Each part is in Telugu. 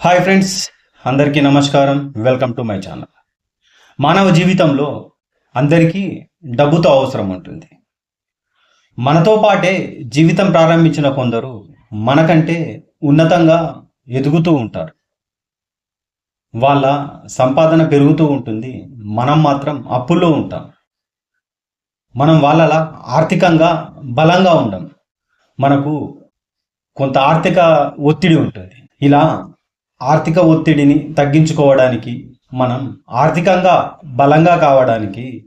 హాయ్ ఫ్రెండ్స్ అందరికీ నమస్కారం. Welcome to my channel. మానవ జీవితంలో అందరికీ డబ్బుతో అవసరం ఉంటుంది. మనతో పాటే జీవితం ప్రారంభించిన కొందరు మనకంటే ఉన్నతంగా ఎదుగుతూ ఉంటారు. వాళ్ళ సంపాదన పెరుగుతూ ఉంటుంది. మనం మాత్రం అప్పుల్లో ఉంటాం. మనం వాళ్ళలా ఆర్థికంగా బలంగా ఉండం. మనకు కొంత ఆర్థిక ఒత్తిడి ఉంటుంది. ఇలా ఆర్థిక ఒత్తిడిని తగ్గించుకోవడానికి మనం ఆర్థికంగా బలంగా కావడానికి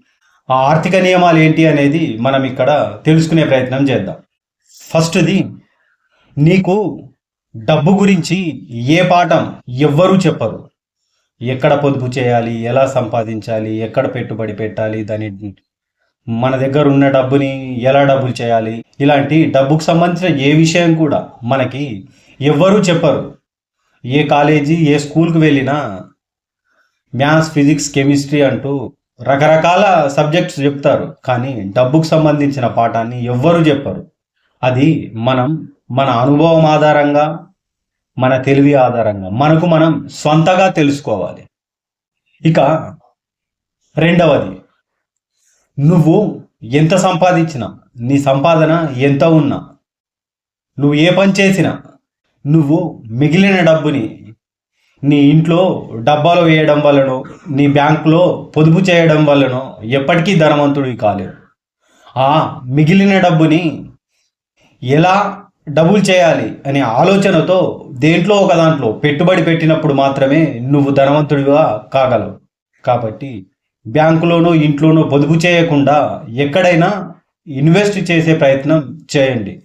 ఆ ఆర్థిక నియమాలు ఏంటి అనేది మనం ఇక్కడ తెలుసుకునే ప్రయత్నం చేద్దాం. ఫస్ట్ది నీకు డబ్బు గురించి ఏ పాఠం ఎవ్వరూ చెప్పరు. ఎక్కడ పొదుపు చేయాలి ఎలా సంపాదించాలి ఎక్కడ పెట్టుబడి పెట్టాలి దాని మన దగ్గర ఉన్న డబ్బుని ఎలా డబ్బులు చేయాలి ఇలాంటి డబ్బుకు సంబంధించిన ఏ విషయం కూడా మనకి ఎవ్వరూ చెప్పరు. ఏ కాలేజీ ఏ స్కూల్కి వెళ్ళినా మ్యాథ్స్ ఫిజిక్స్ కెమిస్ట్రీ అంటూ రకరకాల సబ్జెక్ట్స్ చెప్తారు. కానీ డబ్బుకు సంబంధించిన పాఠాన్ని ఎవ్వరూ చెప్పరు. అది మనం మన అనుభవం ఆధారంగా మన తెలివి ఆధారంగా మనకు మనం సొంతగా తెలుసుకోవాలి. ఇక రెండవది నువ్వు ఎంత సంపాదించినా నీ సంపాదన ఎంత ఉన్నా నువ్వు ఏ పని చేసినా నువ్వు మిగిలిన డబ్బుని నీ ఇంట్లో డబ్బాలో వేయడం వలన నీ బ్యాంకులో పొదుపు చేయడం వలనో ఎప్పటికీ ధనవంతుడివి కాలేదు ఆ మిగిలిన డబ్బుని ఎలా డబుల్ చేయాలి అనే ఆలోచనతో దేంట్లో ఒక దాంట్లో పెట్టుబడి పెట్టినప్పుడు మాత్రమే నువ్వు ధనవంతుడిగా కాగలవు. కాబట్టి బ్యాంకులోనో ఇంట్లోనో పొదుపు చేయకుండా ఎక్కడైనా ఇన్వెస్ట్ చేసే ప్రయత్నం చేయండి.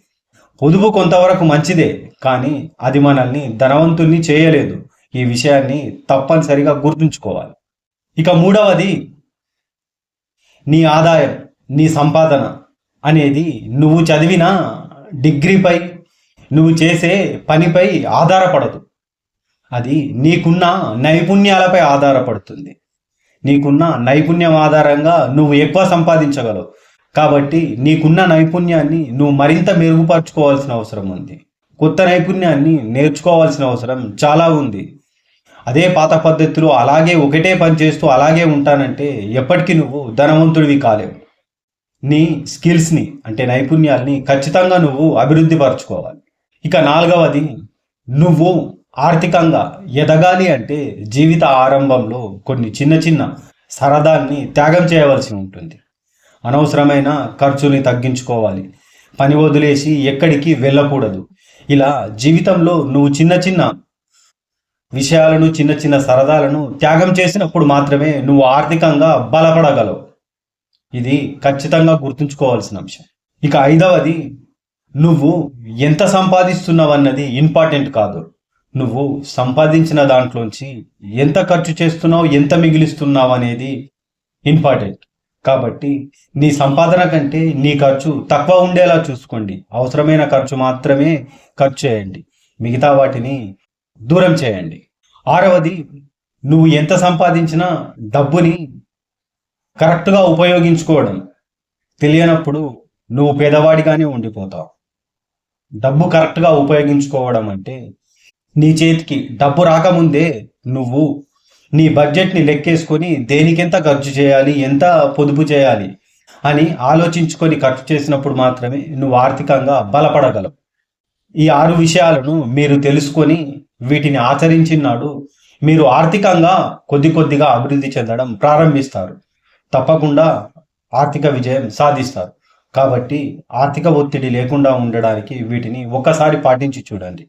పొదుపు కొంతవరకు మంచిదే కానీ అది మనల్ని ధనవంతుల్ని చేయలేదు. ఈ విషయాన్ని తప్పనిసరిగా గుర్తుంచుకోవాలి. ఇక మూడవది నీ ఆదాయం నీ సంపాదన అనేది నువ్వు చదివిన డిగ్రీపై నువ్వు చేసే పనిపై ఆధారపడదు. అది నీకున్న నైపుణ్యాలపై ఆధారపడుతుంది. నీకున్న నైపుణ్యం ఆధారంగా నువ్వు ఎక్కువ సంపాదించగలవు. కాబట్టి నీకున్న నైపుణ్యాన్ని నువ్వు మరింత మెరుగుపరచుకోవాల్సిన అవసరం ఉంది. కొత్త నైపుణ్యాన్ని నేర్చుకోవాల్సిన అవసరం చాలా ఉంది. అదే పాత పద్ధతిలో అలాగే ఒకటే పని చేస్తూ అలాగే ఉంటానంటే ఎప్పటికీ నువ్వు ధనవంతుడివి కాలేవు. నీ స్కిల్స్ని అంటే నైపుణ్యాల్ని ఖచ్చితంగా నువ్వు అభివృద్ధి పరచుకోవాలి. ఇక నాలుగవది నువ్వు ఆర్థికంగా ఎదగాలి అంటే జీవిత ఆరంభంలో కొన్ని చిన్న చిన్న సరదాన్ని త్యాగం చేయవలసి ఉంటుంది. అనవసరమైన ఖర్చుని తగ్గించుకోవాలి. పని వదిలేసి ఎక్కడికి వెళ్ళకూడదు. ఇలా జీవితంలో నువ్వు చిన్న చిన్న విషయాలను చిన్న చిన్న సరదాలను త్యాగం చేసినప్పుడు మాత్రమే నువ్వు ఆర్థికంగా బలపడగలవు. ఇది ఖచ్చితంగా గుర్తుంచుకోవాల్సిన అంశం. ఇక ఐదవది నువ్వు ఎంత సంపాదిస్తున్నావన్నది ఇంపార్టెంట్ కాదు. నువ్వు సంపాదించిన దాంట్లోంచి ఎంత ఖర్చు చేస్తున్నావు ఎంత మిగిలిస్తున్నావు అనేది ఇంపార్టెంట్. కాబట్టి నీ సంపాదన కంటే నీ ఖర్చు తక్కువ ఉండేలా చూసుకోండి. అవసరమైన ఖర్చు మాత్రమే ఖర్చు చేయండి. మిగతా వాటిని దూరం చేయండి. ఆరవది నువ్వు ఎంత సంపాదించినా డబ్బుని కరెక్ట్గా ఉపయోగించుకోవడం. తెలియనప్పుడు నువ్వు పేదవాడిగానే ఉండిపోతావు. డబ్బు కరెక్ట్గా ఉపయోగించుకోవడం అంటే నీ చేతికి డబ్బు రాకముందే నువ్వు నీ బడ్జెట్ని లెక్కేసుకొని దేనికెంత ఖర్చు చేయాలి ఎంత పొదుపు చేయాలి అని ఆలోచించుకొని ఖర్చు చేసినప్పుడు మాత్రమే నువ్వు ఆర్థికంగా బలపడగలవు. ఈ ఆరు విషయాలను మీరు తెలుసుకొని వీటిని ఆచరించినాడు మీరు ఆర్థికంగా కొద్ది కొద్దిగా అభివృద్ధి చెందడం ప్రారంభిస్తారు. తప్పకుండా ఆర్థిక విజయం సాధిస్తారు. కాబట్టి ఆర్థిక ఒత్తిడి లేకుండా ఉండడానికి వీటిని ఒకసారి పాటించి చూడండి.